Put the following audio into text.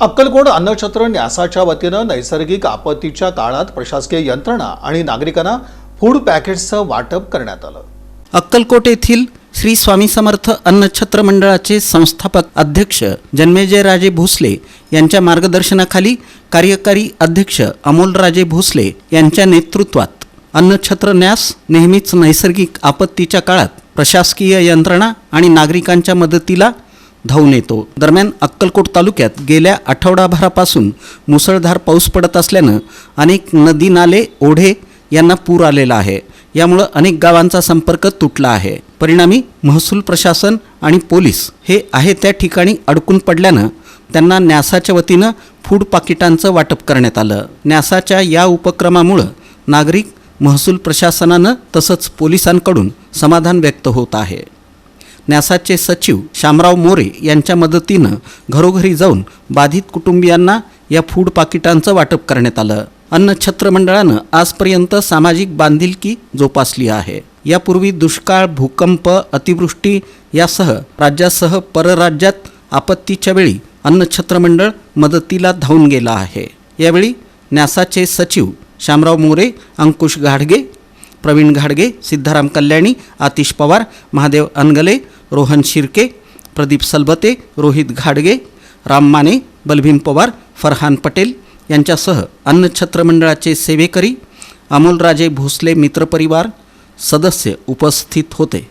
अक्कलकोट अन्नछत्र न्यासाच्या वतीनं नैसर्गिक आपत्तीच्या काळात प्रशासकीय यंत्रणा आणि नागरिकांना फूड पॅकेट्सचं वाटप करण्यात आलं. अक्कलकोट येथील श्री स्वामी समर्थ अन्नछत्र मंडळाचे संस्थापक अध्यक्ष जन्मेजयराजे भोसले यांच्या मार्गदर्शनाखाली कार्यकारी अध्यक्ष अमोलराजे भोसले यांच्या नेतृत्वात अन्नछत्र न्यास नेहमीच नैसर्गिक आपत्तीच्या काळात प्रशासकीय यंत्रणा आणि नागरिकांच्या मदतीला धावून येतो. दरम्यान अक्कलकोट तालुक्यात गेल्या आठवडाभरापासून मुसळधार पाऊस पडत असल्यानं अनेक नदी नाले ओढे यांना पूर आलेला आहे. यामुळं अनेक गावांचा संपर्क तुटला आहे. परिणामी महसूल प्रशासन आणि पोलीस हे आहे त्या ठिकाणी अडकून पडल्यानं त्यांना न्यासाच्या वतीनं फूड पाकिटांचं वाटप करण्यात आलं. न्यासाच्या या उपक्रमामुळं नागरिक महसूल प्रशासनानं तसंच पोलिसांकडून समाधान व्यक्त होत आहे. न्यासाचे सचिव शामराव मोरे यांच्या मदतीनं घरोघरी जाऊन बाधित कुटुंबियांना या फूड पाकिटांचं वाटप करण्यात आलं. अन्न छत्र मंडळानं आजपर्यंत सामाजिक बांधिलकी जोपासली आहे. यापूर्वी दुष्काळ भूकंप अतिवृष्टी यासह राज्यासह परराज्यात आपत्तीच्या वेळी अन्नछत्र मंडळ मदतीला धावून गेला आहे. यावेळी न्यासाचे सचिव शामराव मोरे अंकुश घाडगे प्रवीण घाडगे सिद्धाराम कल्याणी आतिश पवार महादेव अनगले रोहन शिर्के प्रदीप सलबते रोहित घाडगे राम माने बलभीम पवार फरहान पटेल यांच्यासह अन्नछत्र मंडळाचे सेवेकरी अमोलराजे भोसले मित्रपरिवार सदस्य उपस्थित होते.